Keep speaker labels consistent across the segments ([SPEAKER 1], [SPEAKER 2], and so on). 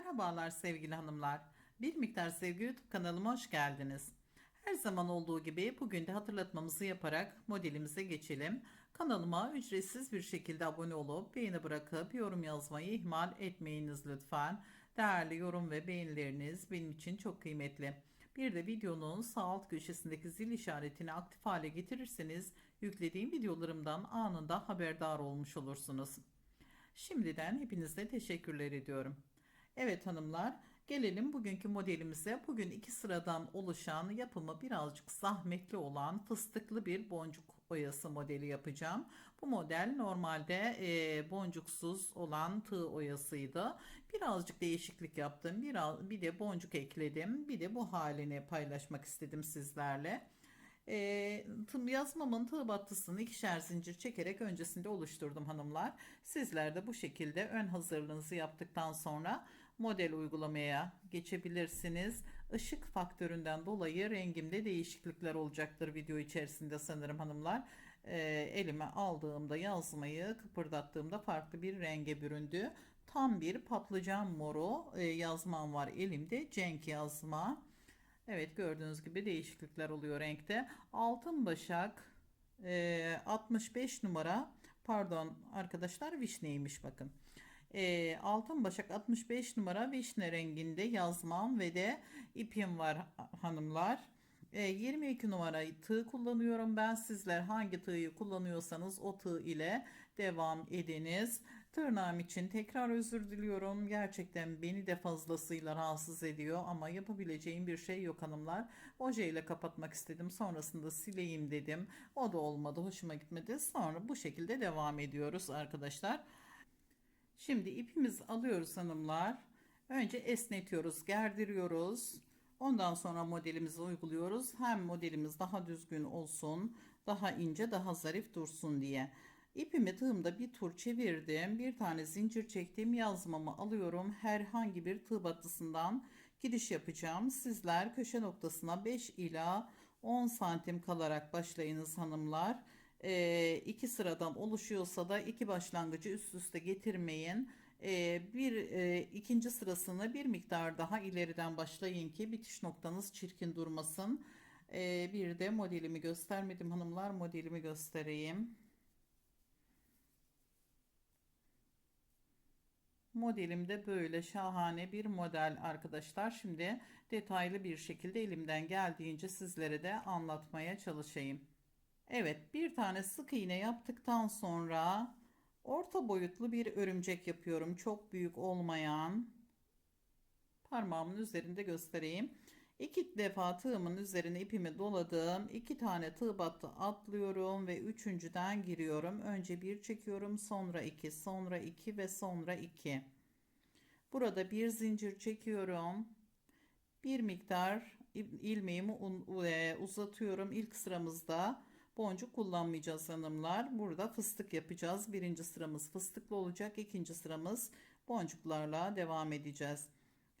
[SPEAKER 1] Merhabalar sevgili hanımlar. Bir miktar sevgi YouTube kanalıma hoş geldiniz. Her zaman olduğu gibi bugün de hatırlatmamızı yaparak modelimize geçelim. Kanalıma ücretsiz bir şekilde abone olup beğeni bırakıp yorum yazmayı ihmal etmeyiniz lütfen. Değerli yorum ve beğenileriniz benim için çok kıymetli. Bir de videonun sağ alt köşesindeki zil işaretini aktif hale getirirseniz yüklediğim videolarımdan anında haberdar olmuş olursunuz. Şimdiden hepinize teşekkürler ediyorum. Evet hanımlar gelelim bugünkü modelimize. Bugün iki sıradan oluşan yapımı birazcık zahmetli olan fıstıklı bir boncuk oyası modeli yapacağım. Bu model normalde e, boncuksuz olan tığ oyasıydı. Birazcık değişiklik yaptım. Biraz, bir de boncuk ekledim. Bir de bu halini paylaşmak istedim sizlerle. E, tım yazmamın tığ battısını ikişer zincir çekerek öncesinde oluşturdum hanımlar. Sizler de bu şekilde ön hazırlığınızı yaptıktan sonra model uygulamaya geçebilirsiniz. Işık faktöründen dolayı rengimde değişiklikler olacaktır video içerisinde sanırım hanımlar. E, elime aldığımda yazmayı kıpırdattığımda farklı bir renge büründü. Tam bir patlıcan moru e, yazmam var elimde. Cenk yazma. Evet gördüğünüz gibi değişiklikler oluyor renkte. Altın başak e, 65 numara pardon arkadaşlar vişneymiş bakın. E, altın başak 65 numara vişne renginde yazmam ve de ipim var hanımlar. E, 22 numarayı tığ kullanıyorum ben. Sizler hangi tığı kullanıyorsanız o tığ ile devam ediniz. Tırnağım için tekrar özür diliyorum. Gerçekten beni de fazlasıyla rahatsız ediyor ama yapabileceğim bir şey yok hanımlar. Oje ile kapatmak istedim. Sonrasında sileyim dedim. O da olmadı. Hoşuma gitmedi. Sonra bu şekilde devam ediyoruz arkadaşlar. Şimdi ipimizi alıyoruz hanımlar. Önce esnetiyoruz, gerdiriyoruz. Ondan sonra modelimizi uyguluyoruz. Hem modelimiz daha düzgün olsun, daha ince, daha zarif dursun diye. İpimi tığımda bir tur çevirdim. Bir tane zincir çektim. Yazmamı alıyorum. Herhangi bir tığ battısından giriş yapacağım. Sizler köşe noktasına 5 ila 10 santim kalarak başlayınız hanımlar. E, iki sıradan oluşuyorsa da iki başlangıcı üst üste getirmeyin. E, bir e, ikinci sırasını bir miktar daha ileriden başlayın ki bitiş noktanız çirkin durmasın. E, bir de modelimi göstermedim hanımlar modelimi göstereyim. Modelim de böyle şahane bir model arkadaşlar. Şimdi detaylı bir şekilde elimden geldiğince sizlere de anlatmaya çalışayım. Evet bir tane sık iğne yaptıktan sonra orta boyutlu bir örümcek yapıyorum. Çok büyük olmayan parmağımın üzerinde göstereyim. İki defa tığımın üzerine ipimi doladım. iki tane tığ battı atlıyorum ve üçüncüden giriyorum. Önce bir çekiyorum sonra iki sonra iki ve sonra iki. Burada bir zincir çekiyorum. Bir miktar ilmeğimi e, uzatıyorum. İlk sıramızda boncuk kullanmayacağız hanımlar. Burada fıstık yapacağız. Birinci sıramız fıstıklı olacak. İkinci sıramız boncuklarla devam edeceğiz.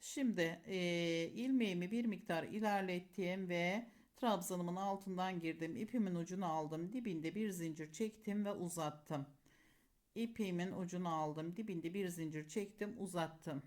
[SPEAKER 1] Şimdi e, ilmeğimi bir miktar ilerlettim ve trabzanımın altından girdim. İpimin ucunu aldım. Dibinde bir zincir çektim ve uzattım. İpimin ucunu aldım. Dibinde bir zincir çektim, uzattım.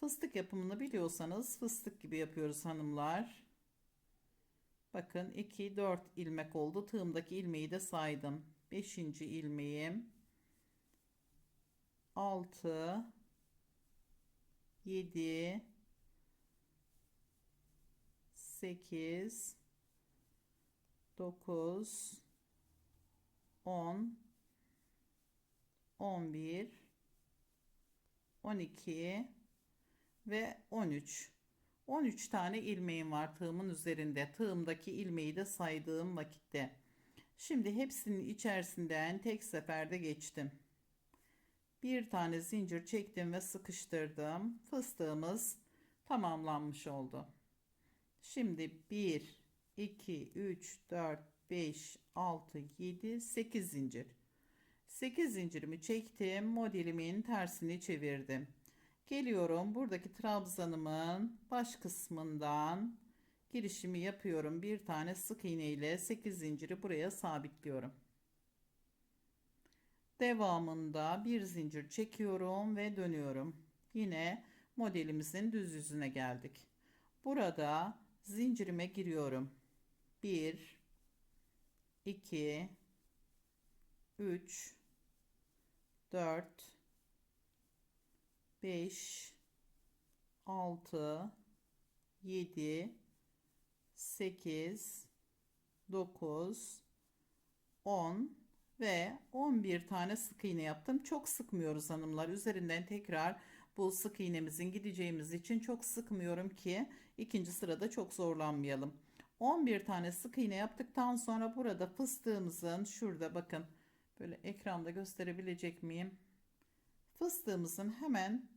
[SPEAKER 1] Fıstık yapımını biliyorsanız fıstık gibi yapıyoruz hanımlar. Bakın 2 4 ilmek oldu. Tığımdaki ilmeği de saydım. 5. ilmeğim. 6 7 8 9 10 11 12 ve 13 13 tane ilmeğim var tığımın üzerinde tığımdaki ilmeği de saydığım vakitte şimdi hepsinin içerisinden tek seferde geçtim bir tane zincir çektim ve sıkıştırdım. Fıstığımız tamamlanmış oldu. Şimdi 1, 2, 3, 4, 5, 6, 7, 8 zincir. 8 zincirimi çektim. Modelimin tersini çevirdim. Geliyorum buradaki trabzanımın baş kısmından girişimi yapıyorum. Bir tane sık iğne ile 8 zinciri buraya sabitliyorum. Devamında bir zincir çekiyorum ve dönüyorum. Yine modelimizin düz yüzüne geldik. Burada zincirime giriyorum. 1 2 3 4 5 6 7 8 9 10 ve 11 tane sık iğne yaptım. Çok sıkmıyoruz hanımlar. Üzerinden tekrar bu sık iğnemizin gideceğimiz için çok sıkmıyorum ki ikinci sırada çok zorlanmayalım. 11 tane sık iğne yaptıktan sonra burada fıstığımızın şurada bakın böyle ekranda gösterebilecek miyim? Fıstığımızın hemen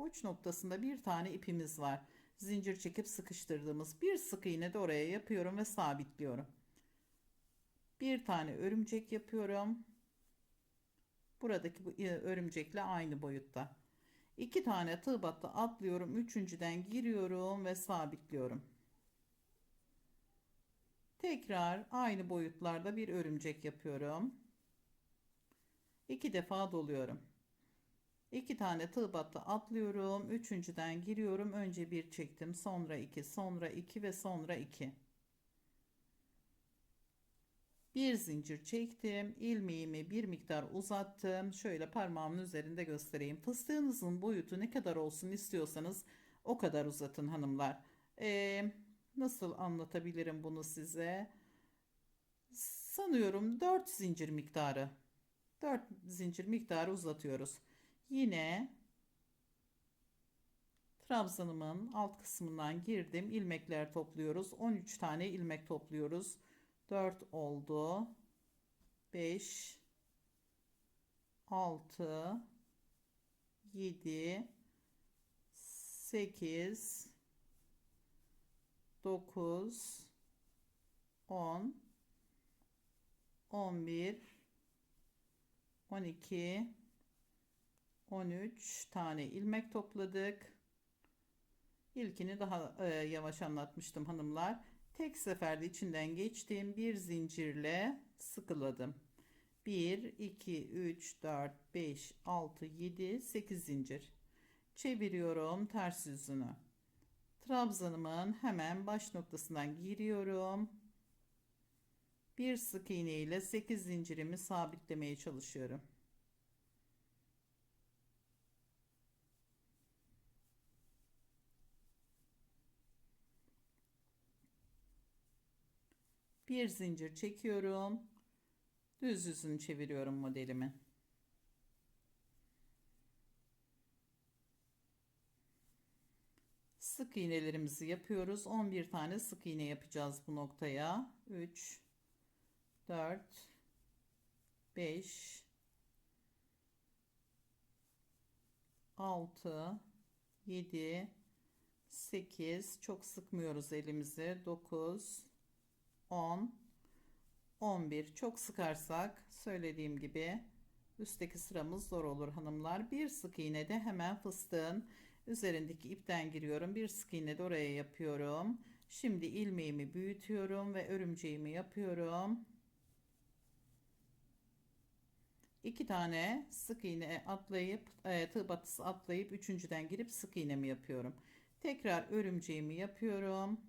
[SPEAKER 1] uç noktasında bir tane ipimiz var. Zincir çekip sıkıştırdığımız bir sık iğne de oraya yapıyorum ve sabitliyorum. Bir tane örümcek yapıyorum. Buradaki bu e, örümcekle aynı boyutta. İki tane tığ battı atlıyorum. Üçüncüden giriyorum ve sabitliyorum. Tekrar aynı boyutlarda bir örümcek yapıyorum. İki defa doluyorum. İki tane tığ battı atlıyorum. Üçüncüden giriyorum. Önce bir çektim. Sonra iki, sonra iki ve sonra iki. Bir zincir çektim. ilmeğimi bir miktar uzattım. Şöyle parmağımın üzerinde göstereyim. Fıstığınızın boyutu ne kadar olsun istiyorsanız o kadar uzatın hanımlar. Ee, nasıl anlatabilirim bunu size? Sanıyorum 4 zincir miktarı. 4 zincir miktarı uzatıyoruz. Yine trabzanımın alt kısmından girdim. ilmekler topluyoruz. 13 tane ilmek topluyoruz. 4 oldu. 5 6 7 8 9 10 11 12 13 tane ilmek topladık. İlkini daha e, yavaş anlatmıştım hanımlar. Tek seferde içinden geçtiğim bir zincirle sıkıladım. 1, 2, 3, 4, 5, 6, 7, 8 zincir. Çeviriyorum ters yüzünü. Trabzanımın hemen baş noktasından giriyorum. Bir sık iğne ile 8 zincirimi sabitlemeye çalışıyorum. Bir zincir çekiyorum. Düz yüzünü çeviriyorum modelimi. Sık iğnelerimizi yapıyoruz. 11 tane sık iğne yapacağız bu noktaya. 3 4 5 6 7 8 çok sıkmıyoruz elimizi. 9 10 11 çok sıkarsak söylediğim gibi üstteki sıramız zor olur hanımlar. Bir sık iğne de hemen fıstığın üzerindeki ipten giriyorum. Bir sık iğne de oraya yapıyorum. Şimdi ilmeğimi büyütüyorum ve örümceğimi yapıyorum. İki tane sık iğne atlayıp e, tığ batısı atlayıp üçüncüden girip sık iğnemi yapıyorum. Tekrar örümceğimi yapıyorum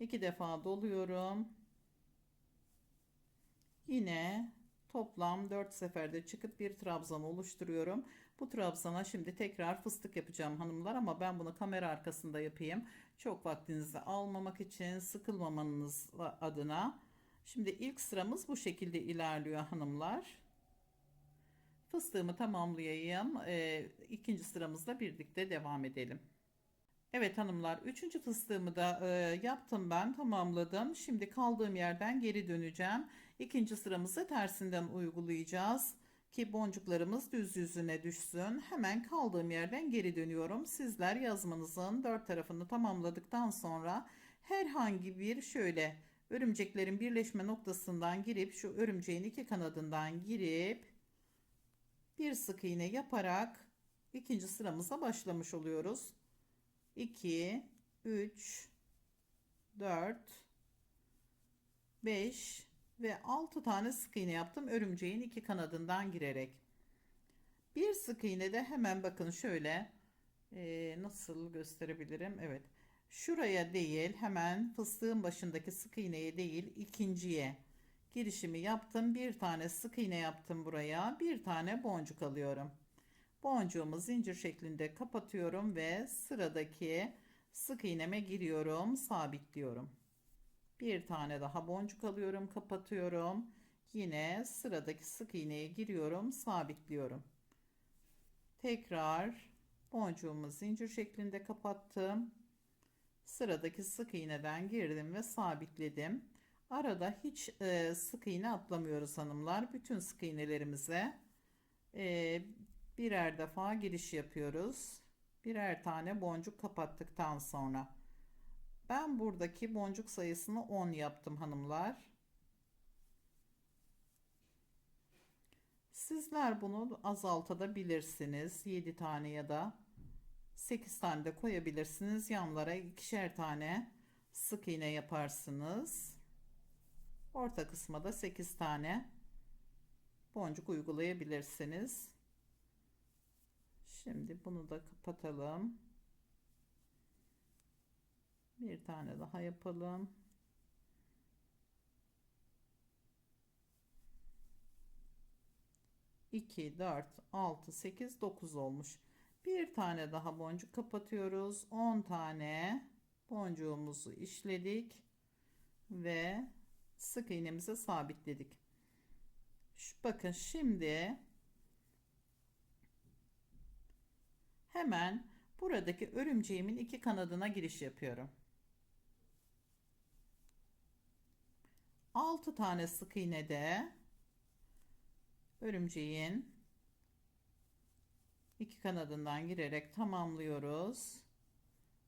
[SPEAKER 1] iki defa doluyorum. Yine toplam 4 seferde çıkıp bir trabzan oluşturuyorum. Bu trabzana şimdi tekrar fıstık yapacağım hanımlar ama ben bunu kamera arkasında yapayım. Çok vaktinizi almamak için sıkılmamanız adına. Şimdi ilk sıramız bu şekilde ilerliyor hanımlar. Fıstığımı tamamlayayım. Ee, ikinci sıramızda birlikte devam edelim. Evet hanımlar üçüncü fıstığımı da e, yaptım ben tamamladım. Şimdi kaldığım yerden geri döneceğim. İkinci sıramızı tersinden uygulayacağız ki boncuklarımız düz yüzüne düşsün. Hemen kaldığım yerden geri dönüyorum. Sizler yazmanızın dört tarafını tamamladıktan sonra herhangi bir şöyle örümceklerin birleşme noktasından girip şu örümceğin iki kanadından girip bir sık iğne yaparak ikinci sıramıza başlamış oluyoruz. 2 3 4 5 ve 6 tane sık iğne yaptım örümceğin iki kanadından girerek Bir sık iğne de hemen bakın şöyle e, nasıl gösterebilirim? Evet. Şuraya değil hemen fıstığın başındaki sık iğneye değil ikinciye girişimi yaptım. Bir tane sık iğne yaptım buraya. Bir tane boncuk alıyorum. Boncuğumu zincir şeklinde kapatıyorum ve sıradaki sık iğneme giriyorum, sabitliyorum. Bir tane daha boncuk alıyorum, kapatıyorum. Yine sıradaki sık iğneye giriyorum, sabitliyorum. Tekrar boncuğumu zincir şeklinde kapattım. Sıradaki sık iğneden girdim ve sabitledim. Arada hiç e, sık iğne atlamıyoruz hanımlar. Bütün sık iğnelerimize e, birer defa giriş yapıyoruz. Birer tane boncuk kapattıktan sonra. Ben buradaki boncuk sayısını 10 yaptım hanımlar. Sizler bunu azaltabilirsiniz. 7 tane ya da 8 tane de koyabilirsiniz. Yanlara ikişer tane sık iğne yaparsınız. Orta kısma da 8 tane boncuk uygulayabilirsiniz. Şimdi bunu da kapatalım. Bir tane daha yapalım. İki, dört, altı, sekiz, dokuz olmuş. Bir tane daha boncuk kapatıyoruz. 10 tane boncuğumuzu işledik ve sık iğnemize sabitledik. Bakın şimdi hemen buradaki örümceğimin iki kanadına giriş yapıyorum. 6 tane sık iğne de örümceğin iki kanadından girerek tamamlıyoruz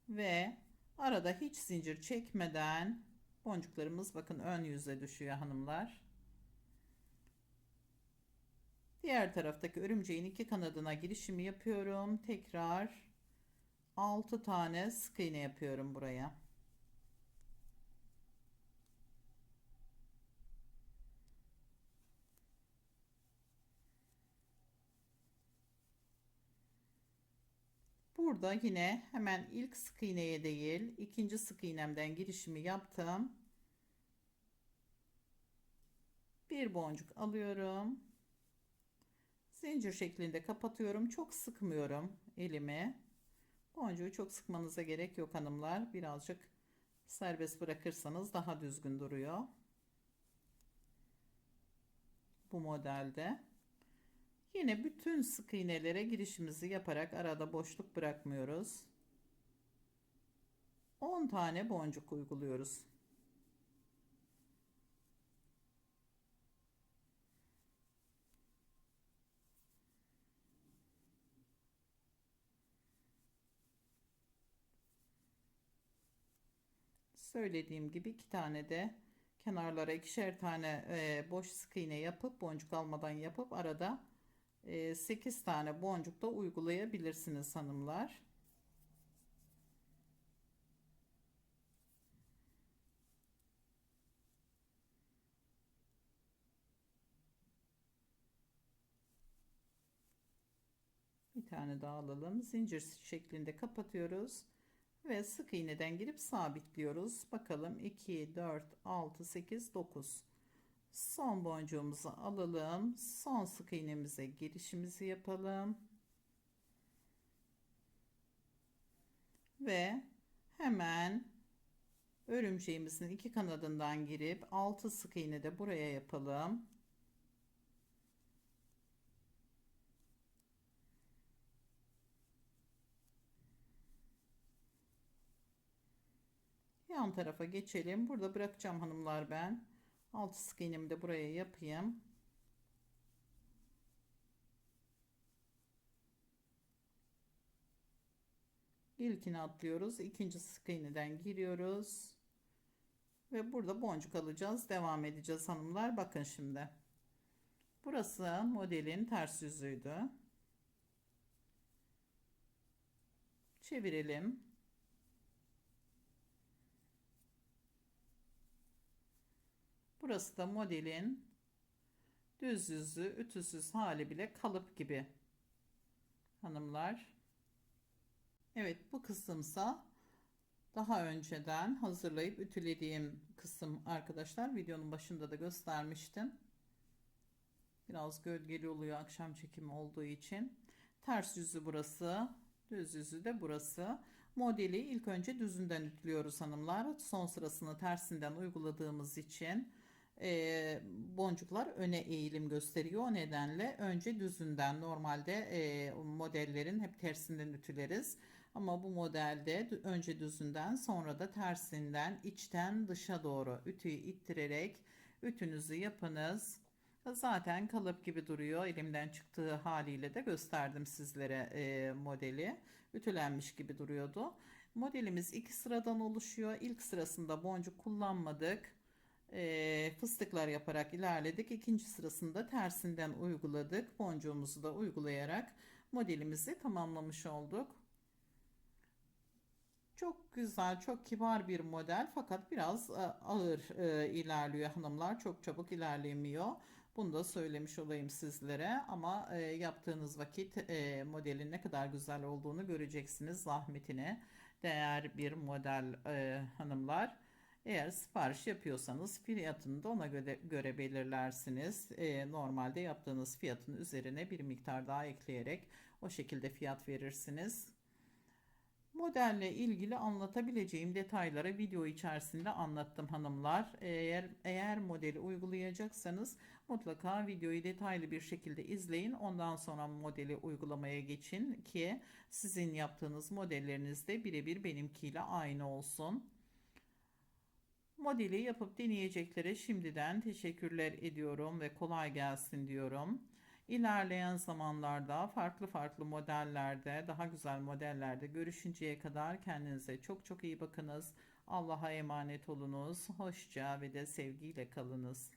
[SPEAKER 1] ve arada hiç zincir çekmeden boncuklarımız bakın ön yüze düşüyor hanımlar. Diğer taraftaki örümceğin iki kanadına girişimi yapıyorum. Tekrar 6 tane sık iğne yapıyorum buraya. Burada yine hemen ilk sık iğneye değil ikinci sık iğnemden girişimi yaptım. Bir boncuk alıyorum. Zincir şeklinde kapatıyorum. Çok sıkmıyorum elimi. Boncuğu çok sıkmanıza gerek yok hanımlar. Birazcık serbest bırakırsanız daha düzgün duruyor. Bu modelde. Yine bütün sık iğnelere girişimizi yaparak arada boşluk bırakmıyoruz. 10 tane boncuk uyguluyoruz. Söylediğim gibi iki tane de kenarlara ikişer tane e, boş sık iğne yapıp boncuk almadan yapıp arada 8 ee, tane boncuk da uygulayabilirsiniz hanımlar. Bir tane daha alalım. Zincir şeklinde kapatıyoruz ve sık iğneden girip sabitliyoruz. Bakalım 2 4 6 8 9 Son boncuğumuzu alalım. Son sık iğnemize girişimizi yapalım. Ve hemen örümceğimizin iki kanadından girip 6 sık iğne de buraya yapalım. Yan tarafa geçelim. Burada bırakacağım hanımlar ben. Alt sık iğnemi de buraya yapayım. İlkini atlıyoruz. ikinci sık iğneden giriyoruz. Ve burada boncuk alacağız. Devam edeceğiz hanımlar. Bakın şimdi. Burası modelin ters yüzüydü. Çevirelim. Burası da modelin düz yüzü, ütüsüz hali bile kalıp gibi. hanımlar. Evet bu kısımsa daha önceden hazırlayıp ütülediğim kısım arkadaşlar. Videonun başında da göstermiştim. Biraz gölgeli oluyor akşam çekimi olduğu için. Ters yüzü burası. Düz yüzü de burası. Modeli ilk önce düzünden ütülüyoruz hanımlar. Son sırasını tersinden uyguladığımız için e, boncuklar öne eğilim gösteriyor. O nedenle önce düzünden normalde e, modellerin hep tersinden ütüleriz. Ama bu modelde önce düzünden sonra da tersinden içten dışa doğru ütüyü ittirerek ütünüzü yapınız. Zaten kalıp gibi duruyor. Elimden çıktığı haliyle de gösterdim sizlere e, modeli. Ütülenmiş gibi duruyordu. Modelimiz iki sıradan oluşuyor. İlk sırasında boncuk kullanmadık. E, fıstıklar yaparak ilerledik. İkinci sırasında tersinden uyguladık. Boncuğumuzu da uygulayarak modelimizi tamamlamış olduk. Çok güzel, çok kibar bir model fakat biraz e, ağır e, ilerliyor hanımlar. Çok çabuk ilerlemiyor. Bunu da söylemiş olayım sizlere ama e, yaptığınız vakit e, modelin ne kadar güzel olduğunu göreceksiniz. Zahmetine değer bir model e, hanımlar. Eğer sipariş yapıyorsanız fiyatını da ona göre, göre belirlersiniz. E, normalde yaptığınız fiyatın üzerine bir miktar daha ekleyerek o şekilde fiyat verirsiniz. Modelle ilgili anlatabileceğim detayları video içerisinde anlattım hanımlar. Eğer eğer modeli uygulayacaksanız mutlaka videoyu detaylı bir şekilde izleyin. Ondan sonra modeli uygulamaya geçin ki sizin yaptığınız modelleriniz de birebir benimkiyle aynı olsun. Modeli yapıp deneyeceklere şimdiden teşekkürler ediyorum ve kolay gelsin diyorum. İlerleyen zamanlarda farklı farklı modellerde, daha güzel modellerde görüşünceye kadar kendinize çok çok iyi bakınız. Allah'a emanet olunuz. Hoşça ve de sevgiyle kalınız.